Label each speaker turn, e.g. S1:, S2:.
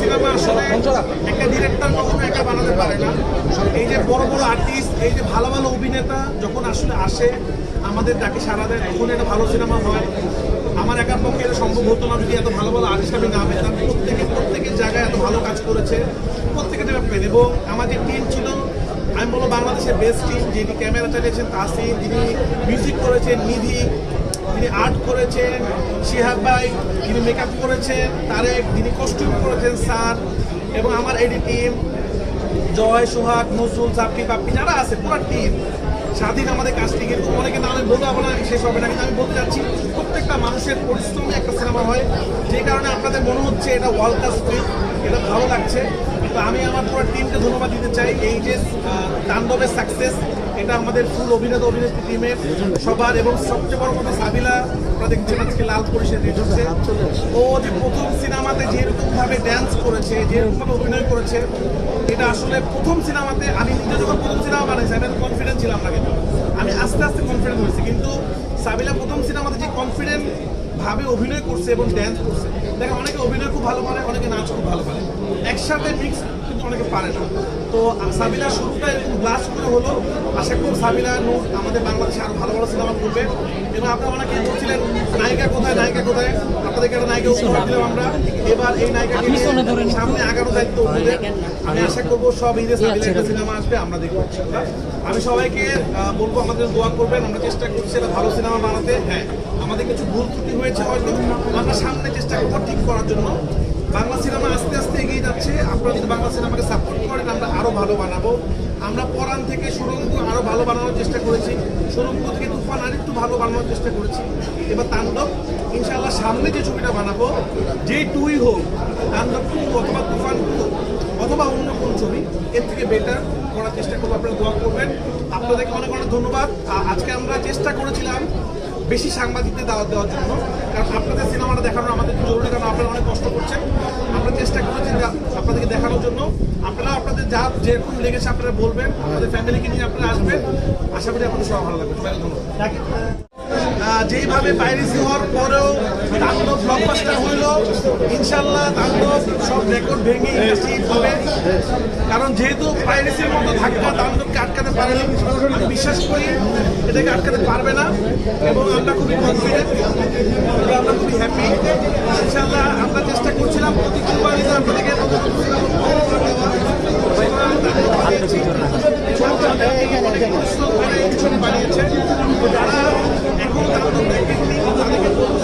S1: Cinema আসলে একটা director কখনো একা বানাতে পারে না। এই যে বড় বড় আর্টিস্ট এই যে ভালো ভালো অভিনেতা যখন আসলে আসে, আমাদের ডাকে সারা দেয়, তখন ভালো সিনেমা হয়। আমার একার পক্ষে এটা সম্ভব এত ভালো ভালো আর্টিস্ট আমি না প্রত্যেকে প্রত্যেকের জায়গায় এত ভালো কাজ করেছে। প্রত্যেকে দেবে পেন এবং আমার যে টিম ছিল, আমি বলব বাংলাদেশের বেস্ট টিম যিনি ক্যামেরা চালিয়েছেন তাসিম যিনি মিউজিক করেছেন, নিধি তিনি আর্ট করেছেন, শিহাব ভাই তিনি মেকআপ করেছেন, তারেক তিনি কস্টিউম করেছেন, স্যার এবং আমার এডি টিম জয়, সোহাগ, নজরুল জাপি পাপ্পি যারা আছে, পুরো টিম স্বাধীন আমাদের কাজটি কিন্তু অনেকে না আমি বলতে না, শেষ হবে না, কিন্তু আমি বলতে চাচ্ছি, প্রত্যেকটা মানুষের পরিশ্রমে একটা সিনেমা হয়, যে কারণে আপনাদের মনে হচ্ছে এটা ওয়ার্ল্ড ক্লাস ফিল্ম এটা ভালো লাগছে। তো আমি আমার পুরো টিমকে ধন্যবাদ দিতে চাই। এই যে তাণ্ডবের সাকসেস এটা আমাদের ফুল অভিনেতা, অভিনেত্রী টিমের সবার এবং সবচেয়ে বড় কথা সাবিলা আপনারা দেখছেন আজকে লাল পরিষদ রেডিওতে ও যে প্রথম সিনেমাতে যেরকম ভাবে ড্যান্স করেছে যেরকম ভাবে অভিনয় করেছে, এটা আসলে প্রথম সিনেমাতে আমি নিজে যখন প্রথম সিনেমা বানাইছি, আমি কনফিডেন্ট ছিলাম না কিন্তু। আমি আস্তে আস্তে কনফিডেন্ট হয়েছি, কিন্তু সাবিলা প্রথম সিনেমাতে যে কনফিডেন্ট ভাবে অভিনয় করছে এবং ড্যান্স করছে। দেখেন, অনেকে অভিনয় খুব ভালো পারে অনেকে নাচ খুব ভালো পারে একসাথে মিক্স কিন্তু অনেকে পারে না। তো সাবিলা শুরুটা ব্লাস্ট করে হলো। আশা করি সাবিলা নূর আমাদের বাংলাদেশে আরও ভালো ভালো সিনেমা করবে। এবং আপনারা অনেকে বলছিলেন নায়িকা কোথায় নায়িকা কোথায়? আপনাদেরকে একটা নায়িকা উপহার দিলাম আমরা। এবার এই নায়িকাকে সামনে আগানো দায়িত্ব আমি আশা করব সব ঈদে সাবিলা একটা সিনেমা আসবে আমরা দেখব আমি সবাইকে বলব আমাদের দোয়া করবেন। আমরা চেষ্টা করছি একটা ভালো সিনেমা বানাতে। হ্যাঁ আমাদের কিছু ভুল ত্রুটি হয়েছে হয়তো। আমরা সামনে চেষ্টা করব ঠিক করার জন্য। বাংলা সিনেমা আস্তে আস্তে এগিয়ে যাচ্ছে। আপনারা যদি বাংলা সিনেমাকে সাপোর্ট করেন, আমরা আরও ভালো বানাবো। আমরা পরাণ থেকে সুরঙ্গ আরও ভালো বানানোর চেষ্টা করেছি। সুরঙ্গ থেকে তুফান আর একটু ভালো বানানোর চেষ্টা করেছি। এবার তাণ্ডব, ইনশাআল্লাহ সামনে যে ছবিটা বানাবো, যে টুই হোক, তাণ্ডব টু অথবা তুফান টু অথবা অন্য কোন ছবি, এর থেকে বেটার করার চেষ্টা করব। আপনারা দোয়া করবেন। আপনাদেরকে অনেক অনেক ধন্যবাদ। আজকে আমরা চেষ্টা করেছিলাম বেশি সাংবাদিকদের দাওয়াত দেওয়ার জন্য। কারণ আপনাদের সিনেমাটা দেখানো আমাদের জরুরি, কারণ আপনারা অনেক কষ্ট করছেন। চেষ্টা করেছি আপনাদেরকে দেখানোর জন্য। আপনারা আপনাদের যা যেরকম লেগেছে আপনারা বলবেন আপনাদের ফ্যামিলিকে নিয়ে আপনারা আসবেন। আশা করি আপনাদের সবাই ভালো লাগবে। সবাই ধন্যবাদ যেইভাবে পাইরেসি হওয়ার পরেও তাণ্ডব ব্লকবাস্টার হইল ইনশাল্লাহ তাণ্ডব সব রেকর্ড ভেঙে হবে কারণ যেহেতু পাইরেসির মতো ধাক্কা তাণ্ডবকে আটকাতে পারে না, আমি বিশ্বাস করি এটাকে আটকাতে পারবে না। এবং আমরা খুবই কনফিডেন্ট বানিয়েছে যারা এখন তাদের